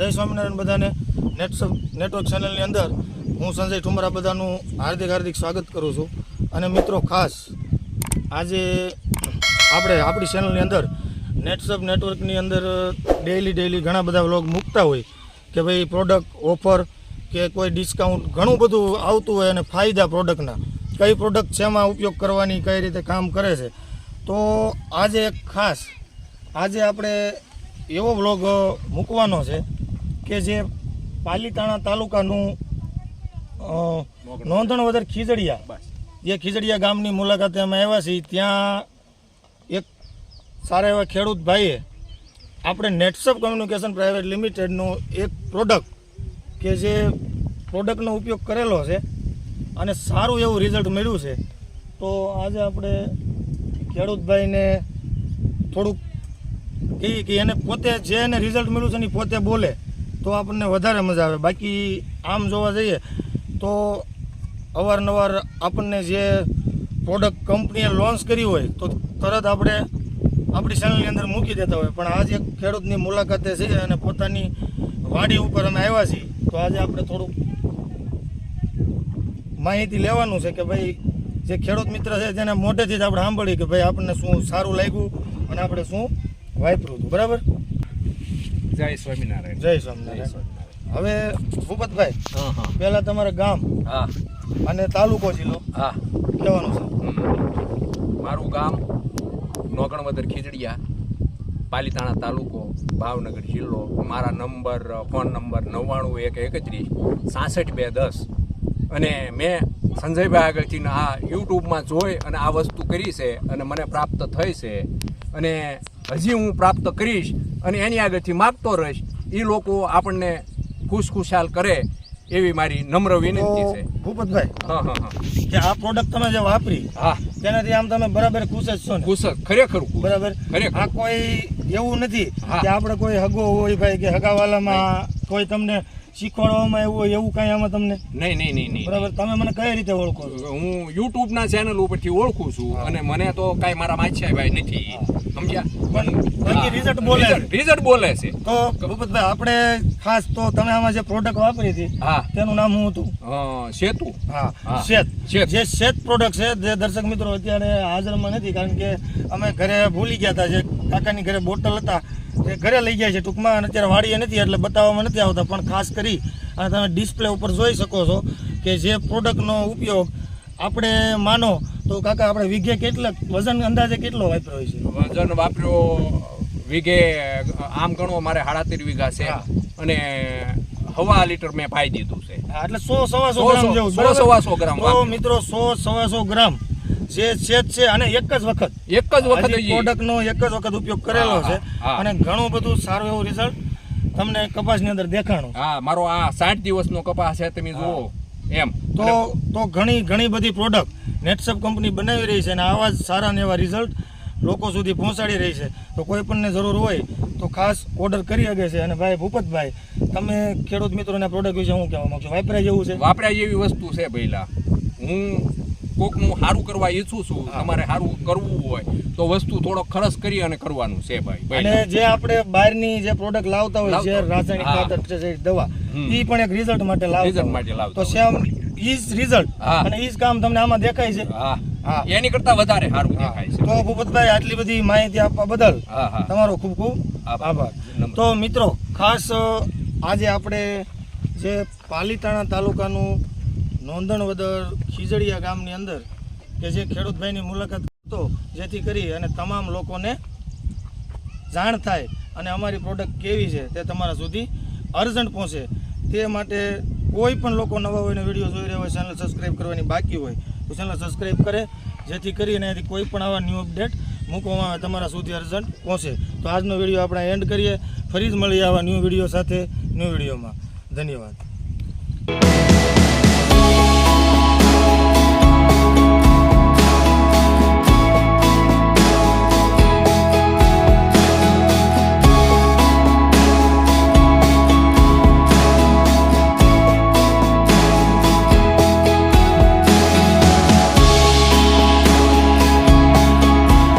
જય સ્વામિનારાયણ બધાને. નેટસપ નેટવર્ક ચેનલની અંદર હું સંજય ઠુમરા બધાનું હાર્દિક હાર્દિક સ્વાગત કરું છું. અને મિત્રો ખાસ, આજે આપણે આપણી ચેનલની અંદર નેટસબ નેટવર્કની અંદર ડેઈલી ડેઈલી ઘણા બધા વ્લોગ મૂકતા હોય કે ભાઈ પ્રોડક્ટ ઓફર કે કોઈ ડિસ્કાઉન્ટ ઘણું બધું આવતું હોય અને ફાયદા પ્રોડક્ટના કઈ પ્રોડક્ટ શેમાં ઉપયોગ કરવાની, કઈ રીતે કામ કરે છે. તો આજે એક ખાસ, આજે આપણે એવો વ્લોગ મૂકવાનો છે કે જે પાલીતાણા તાલુકાનું નોંધણવદર ખીજડીયા. જે ખીજડીયા ગામની મુલાકાતે અમે આવ્યા છીએ. ત્યાં એક સારા એવા ખેડૂત ભાઈએ આપણે નેટસપ કમ્યુનિકેશન પ્રાઇવેટ લિમિટેડનું એક પ્રોડક્ટ કે જે પ્રોડક્ટનો ઉપયોગ કરેલો છે અને સારું એવું રિઝલ્ટ મળ્યું છે તો આજે આપણે ખેડૂતભાઈને થોડુંક કહીએ કે એને પોતે જે એને રિઝલ્ટ મળ્યું છે એની પોતે બોલે. તો આપણને વધારે મજા આવે. બાકી આમ જોવા જઈએ તો અવારનવાર આપણને જે પ્રોડક્ટ કંપનીએ લોન્ચ કરી હોય તો તરત આપણે આપણી ચેનલની અંદર મૂકી દેતા હોય. પણ આજે ખેડૂતની મુલાકાતે છે અને પોતાની વાડી ઉપર અમે આવ્યા છીએ. તો આજે આપણે થોડુંક માહિતી લેવાનું છે કે ભાઈ જે ખેડૂત મિત્ર છે જેને મોઢેથી જ આપણે સાંભળીએ કે ભાઈ આપણને શું સારું લાગ્યું અને આપણે શું વાપર્યું હતું. બરાબર? જય સ્વામિનારાયણ. જય સ્વામિનારાયણ. હવે ભૂપતભાઈ હા હા. પહેલા તમારા ગામ હા. અને તાલુકો જિલ્લો હા. કહેવાનું છે. મારું ગામ નોગણવદર ખીજડીયા પાલીતાણા તાલુકો ભાવનગર જિલ્લો. મારા નંબર ફોન નંબર નવ્વાણું એક એકત્રીસ સાસઠ બે દસ. અને મેં સંજયભાઈ આગળથી આ યુટ્યુબમાં જોઈ અને આ વસ્તુ કરી છે અને મને પ્રાપ્ત થઈ છે. અને હજી હું પ્રાપ્ત કરીશ અને એની આગળથી માગતો રહીશ. એ લોકો આપણને ખુશખુશાલ કરે એવી મારી નમ્ર વિનંતી છે. ભૂપતભાઈ હા હા હા. કે આ પ્રોડક્ટ તમે જે વાપરી હા. તેનાથી આમ તમે બરાબર ખુશ જ છો ને? ખુશ ખરેખર બરાબર. આ કોઈ એવું નથી. કે આપણે કોઈ હગો હોય ભાઈ કે હગાવાલામાં કોઈ તમને શીખવાડવામાં એવું એવું કાંઈ આમાં તમને? નહીં નહીં નહીં નહીં. બરાબર તમે મને કઈ રીતે ઓળખો હું યુટ્યુબ ના ચેનલ ઉપરથી ઓળખું છું અને મને તો કાંઈ મારા માછિયા ભાઈ નથી સમજ્યા? પણ result બોલે રિઝલ્ટ બોલે છે. તો ભૂપતભાઈ આપણે ખાસ તો તમે આમાં જે પ્રોડક્ટ વાપરી હતી હા. તેનું નામ શું હતું? સેતુ. હા હા. શેત. જે શેત પ્રોડક્ટ છે જે દર્શક મિત્રો અત્યારે હાજરમાં નથી કારણ કે અમે ઘરે ભૂલી ગયા હતા જે કાકાની ઘરે બોટલ હતા તે ઘરે લઈ જાય છે ટૂંકમાં અત્યારે વાડીએ નથી એટલે બતાવવામાં નથી આવતા. પણ ખાસ કરી અને તમે ડિસ્પ્લે ઉપર જોઈ શકો છો કે જે પ્રોડક્ટનો ઉપયોગ આપણે માનો તો કાકા આપણે વીઘે કેટલા વજન અંદાજે કેટલો વાપર્યો હોય છે? વજન વાપર્યો વીઘે આમ ગણો મારે સાડા તેર વીઘા છે અને હવા લીટર મેં પાઈ દીધું છે. એટલે સો સવા સો સો, ગ્રામ જેવું સો? સવા સો ગ્રામ મિત્રો સો સવા સો ગ્રામ જે છે અને એક જ વખત. એક જ વખત. પ્રોડક્ટનો એક જ વખત ઉપયોગ કરેલો છે. અને ઘણું બધું સારું એવું રિઝલ્ટ તમને કપાસની અંદર દેખાણું. હા મારો આ સાઠ દિવસનો કપાસ છે તમે જુઓ. એમ. તો તો ઘણી ઘણી બધી પ્રોડક્ટ નેટસપ કંપની બનાવી રહી છે અને આવા જ સારા ને એવા રિઝલ્ટ લોકો સુધી પહોંચાડી રહી છે. તો કોઈ પણને જરૂર હોય તો ખાસ ઓર્ડર કરી શકે છે. અને ભાઈ ભૂપતભાઈ તમે ખેડૂત મિત્રોના પ્રોડક્ટ વિશે હું કહેવા માંગુ છું વાપરાય જેવું છે? વાપરાય જેવી વસ્તુ છે ભઈલા. હું કોકનું સારું કરવા ઈચ્છું છું. તમારે સારું કરવું હોય તો વસ્તુ થોડો ખર્ચ કરી અને કરવાનું છે ભાઈ અને જે આપણે બહારની જે પ્રોડક્ટ લાવતા હોય છે રાસાયણિક. ખાતર છે દવા. એ પણ એક રિઝલ્ટ માટે લાવતા રિઝલ્ટ માટે લાવતા તો. સેમ ઈ રિઝલ્ટ. અને ઈ કામ તમને આમાં દેખાય છે હા. એની કરતા વધારે સારું. દેખાય છે તો ભૂપતભાઈ આટલી બધી માહિતી આપવા બદલ તમારો ખૂબ ખૂબ. આભાર તો મિત્રો ખાસ આજે આપણે જે પાલીતાણા તાલુકાનું નોંધણવદર ખીજડીયા ગામની અંદર કે જે ખેડૂતભાઈની મુલાકાત હતો જેથી કરી અને તમામ લોકોને જાણ થાય અને અમારી પ્રોડક્ટ કેવી છે તે તમારા સુધી અર્જન્ટ પહોંચે. તે માટે કોઈ પણ લોકો નવા હોય ને વીડિયો જોઈ રહ્યા હોય ચેનલ સબસ્ક્રાઈબ કરવાની બાકી હોય, તો ચેનલ સબસ્ક્રાઈબ કરે. જેથી કરીને એથી કોઈ પણ આવા ન્યૂ અપડેટ મૂકવામાં આવે, તમારા સુધી અર્જન્ટ પહોંચે. તો આજનો વીડિયો આપણે એન્ડ કરીએ. ફરી જ મળીએ આવા ન્યૂ વીડિયો સાથે ન્યૂ વિડીયોમાં ધન્યવાદ.